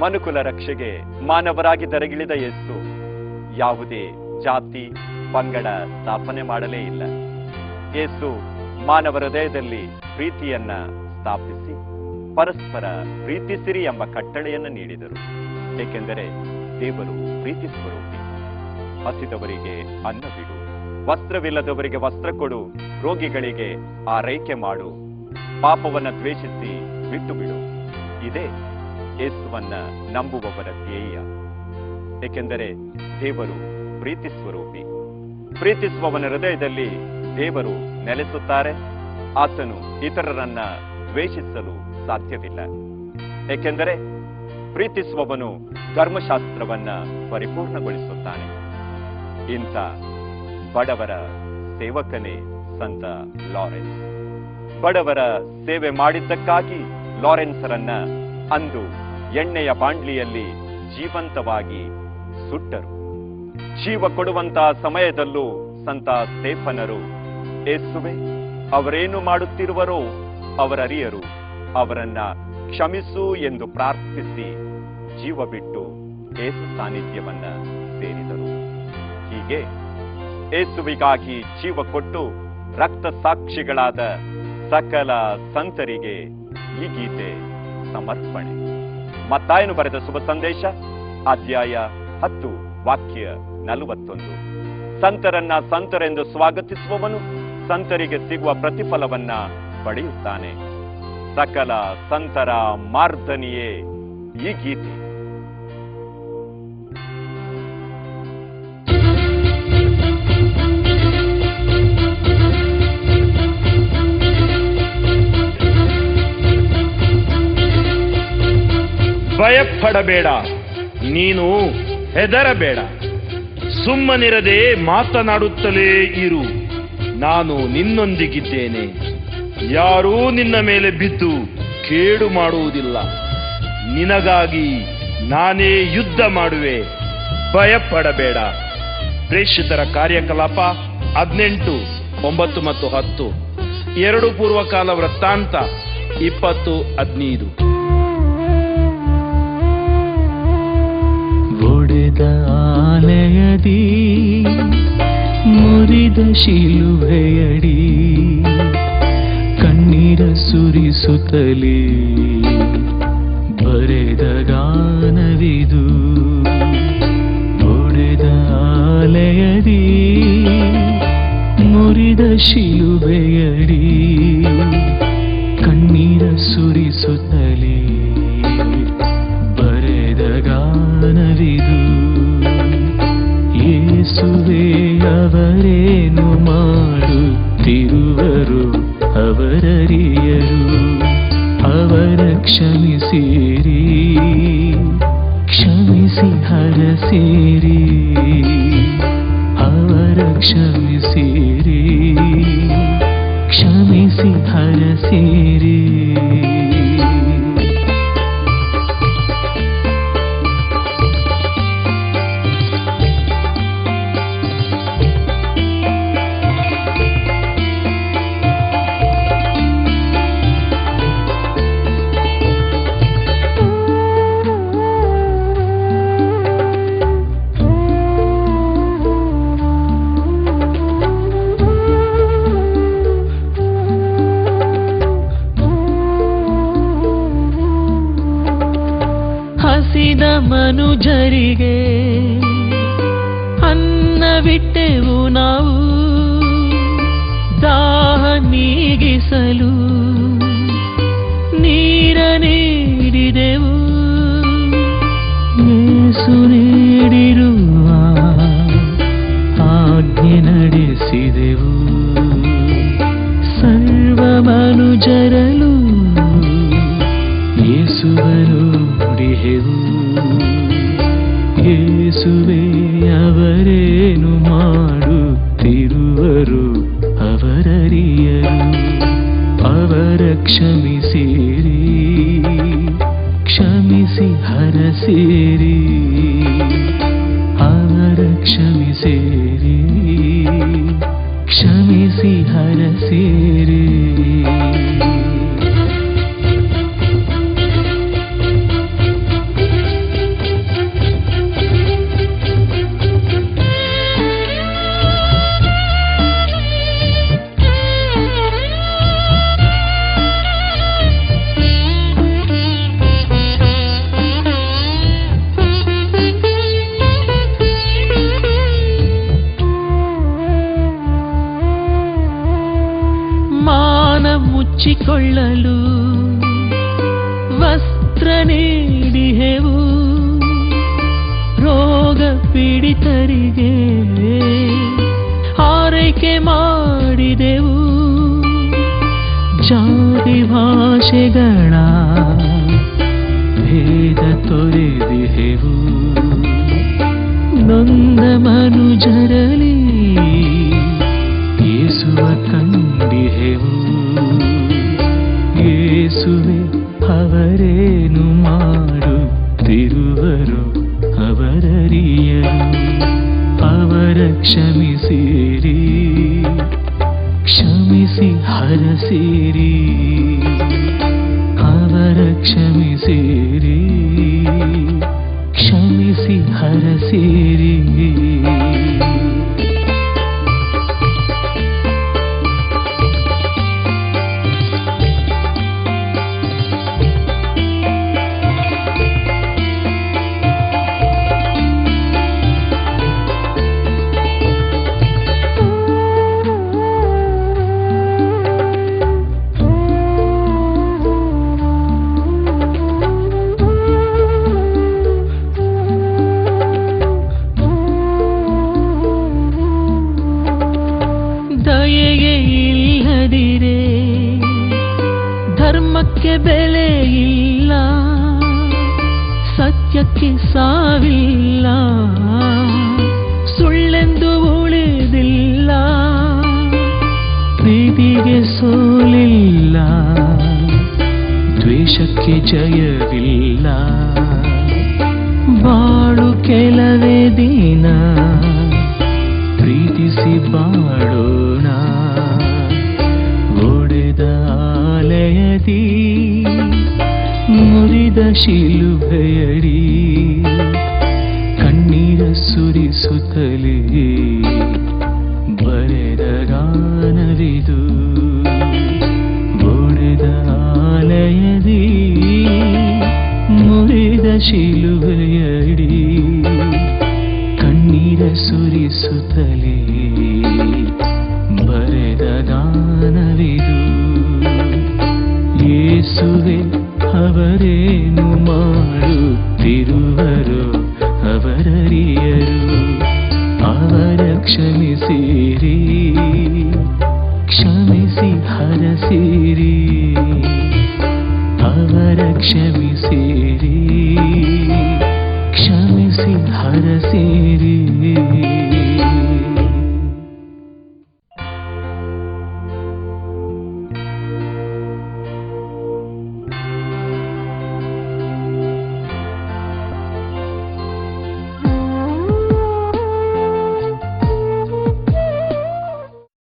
ಮನುಕುಲ ರಕ್ಷೆಗೆ ಮಾನವರಾಗಿ ದರಗಿಳಿದ ಯೇಸು ಯಾವುದೇ ಜಾತಿ, ಪಂಗಡ ಸ್ಥಾಪನೆ ಮಾಡಲೇ ಇಲ್ಲ. ಯೇಸು ಮಾನವ ಹೃದಯದಲ್ಲಿ ಪ್ರೀತಿಯನ್ನ ಸ್ಥಾಪಿಸಿ ಪರಸ್ಪರ ಪ್ರೀತಿಸಿರಿ ಎಂಬ ಕಟ್ಟಳೆಯನ್ನು ನೀಡಿದರು. ಏಕೆಂದರೆ ದೇವರು ಪ್ರೀತಿ ಹಸಿದವರಿಗೆ ಅನ್ನ ಬಿಡು, ವಸ್ತ್ರವಿಲ್ಲದವರಿಗೆ ವಸ್ತ್ರ ಕೊಡು, ರೋಗಿಗಳಿಗೆ ಆರೈಕೆ ಮಾಡು, ಪಾಪವನ್ನು ದ್ವೇಷಿಸಿ ಬಿಟ್ಟು ಬಿಡು. ಇದೇ ಯೇಸುವನ್ನ ನಂಬುವವರ ಧ್ಯೇಯ. ಏಕೆಂದರೆ ದೇವರು ಪ್ರೀತಿ ಸ್ವರೂಪಿ. ಪ್ರೀತಿಸುವವನ ಹೃದಯದಲ್ಲಿ ದೇವರು ನೆಲೆಸುತ್ತಾರೆ. ಆತನು ಇತರರನ್ನ ದ್ವೇಷಿಸಲು ಸಾಧ್ಯವಿಲ್ಲ. ಏಕೆಂದರೆ ಪ್ರೀತಿಸುವವನು ಧರ್ಮಶಾಸ್ತ್ರವನ್ನ ಪರಿಪೂರ್ಣಗೊಳಿಸುತ್ತಾನೆ. ಇಂಥ ಬಡವರ ಸೇವಕನೇ ಸಂತ ಲಾರೆನ್ಸ್. ಬಡವರ ಸೇವೆ ಮಾಡಿದ್ದಕ್ಕಾಗಿ ಲಾರೆನ್ಸರನ್ನ ಅಂದು ಎಣ್ಣೆಯ ಬಾಂಡ್ಲಿಯಲ್ಲಿ ಜೀವಂತವಾಗಿ ಸುಟ್ಟರು. ಜೀವ ಕೊಡುವಂತ ಸಮಯದಲ್ಲೂ ಸಂತ ಸ್ಟೇಫನರು, ಏಸುವೆ, ಅವರೇನು ಮಾಡುತ್ತಿರುವರೋ ಅವರರಿಯರು, ಅವರನ್ನ ಕ್ಷಮಿಸು ಎಂದು ಪ್ರಾರ್ಥಿಸಿ ಜೀವ ಬಿಟ್ಟು ಏಸು ಸಾನ್ನಿಧ್ಯವನ್ನ ಸೇರಿದರು. ಹೀಗೆ ಏಸುವಿಗಾಗಿ ಜೀವ ಕೊಟ್ಟು ರಕ್ತ ಸಾಕ್ಷಿಗಳಾದ ಸಕಲ ಸಂತರಿಗೆ ಈ ಗೀತೆ ಸಮರ್ಪಣೆ. ಮತ್ತಾಯನು ಬರೆದ ಶುಭ ಸಂದೇಶ, ಅಧ್ಯಾಯ ಹತ್ತು, ವಾಕ್ಯ ನಲವತ್ತೊಂದು. ಸಂತರನ್ನ ಸಂತರೆಂದು ಸ್ವಾಗತಿಸುವವನು, ಸಂತರಿಗೆ ಸಿಗುವ ಪ್ರತಿಫಲವನ್ನ ಪಡೆಯುತ್ತಾನೆ. ಸಕಲ ಸಂತರ ಮಾರ್ಧನಿಯೇ ಈ ಗೀತೆ. ಭಯಪಡಬೇಡ. ನೀನು ಹೆದರಬೇಡ. ಸುಮ್ಮನಿರದೆ ಮಾತನಾಡುತ್ತಲೇ ಇರು. ನಾನು ನಿನ್ನೊಂದಿಗಿದ್ದೇನೆ. ಯಾರೂ ನಿನ್ನ ಮೇಲೆ ಬಿದ್ದು ಕೇಡು ಮಾಡುವುದಿಲ್ಲ. ನಿನಗಾಗಿ ನಾನೇ ಯುದ್ಧ ಮಾಡುವೆ. ಭಯಪಡಬೇಡ. ಪ್ರೇಷಿತರ ಕಾರ್ಯಕಲಾಪ ಹದಿನೆಂಟು, ಒಂಬತ್ತು ಮತ್ತು ಹತ್ತು. ಎರಡು ಪೂರ್ವಕಾಲ ವೃತ್ತಾಂತ, ಇಪ್ಪತ್ತು, ಹದಿನೈದು. ಒಡೆದ ಆಲಯದಿ ಮುರಿದ ಶಿಲುವೆಯಡಿ ಕಣ್ಣೀರ ಸುರಿಸುತ್ತಲೇ ಬರೆದ ಗಾನವಿದು. ಒಡೆದ ಆಲಯದಿ ಮುರಿದ ಶಿಲುವೆಯಡಿ ಕಣ್ಣೀರ ಸುರಿಸುತ್ತಲೇ ಅವರೇನು ಮಾಡುತ್ತಿರುವರು ಅವರರಿಯರು? ಅವರ ಕ್ಷಮಿಸಿರಿ ಕ್ಷಮಿಸಿ ಹರಸಿರಿ. ಅವರ ಕ್ಷಮಿಸಿರಿ ಕ್ಷಮಿಸಿ ಹರಸಿರಿ. ಹಸಿದ ಮನುಜರಿಗೆ ಅನ್ನವಿಟ್ಟೆವು ನಾವು. ದಾಹ ನೀಗಿಸಲು ನೀರ ನೀಡಿದೆವು. ಯೇಸು ಯೇಸುವೆ ಅವರೇನು ಮಾಡುತ್ತಿರುವರು? ಅವರರಿಯರು ಅವರ ಕ್ಷಮಿಸಿರಿ ಕ್ಷಮಿಸಿ ಹರಸಿರಿ. ಮುಚ್ಚಿಕೊಳ್ಳಲು ವಸ್ತ್ರ ನೀಡಿಹೆವು ರೋಗ ಪೀಡಿತರಿಗೆ ಆರೈಕೆ ಮಾಡಿದೆವು. ಜಾತಿ ಭಾಷೆಗಳ ಭೇದ ತೊರೆದಿಹೆವು ನೊಂದ ಮನುಜರಲಿ ಧರ್ಮಕ್ಕೆ ಬೆಲೆ ಇಲ್ಲ ಸತ್ಯಕ್ಕೆ ಸಾವಿಲ್ಲ. ಸುಳ್ಳೆಂದು ಉಳಿದಿಲ್ಲ ಪ್ರೀತಿಗೆ ಸೋಲಿಲ್ಲ ದ್ವೇಷಕ್ಕೆ ಜಯವಿಲ್ಲ. ಸುರಿಸುತ್ತಲೇ ಬರೆದ ಗಾನವಿದು. ಒಡೆದ ಆಲಯದಿ, ಮುರಿದ ಶಿಲುಬೆಯಡಿ ಕಣ್ಣೀರ ಸುರಿಸುತ್ತಲೇ ಬರೆದ ಗಾನವಿದು. ಯೇಸುವೆ ಅವರೇನು ಮಾಡುತ್ತಿರುವರು ಅವರರಿಯ. ಅವರ ಕ್ಷಮಿಸಿರಿ ಕ್ಷಮಿಸಿ ಹರಸಿರಿ. ಅವರ ಕ್ಷಮಿಸಿರಿ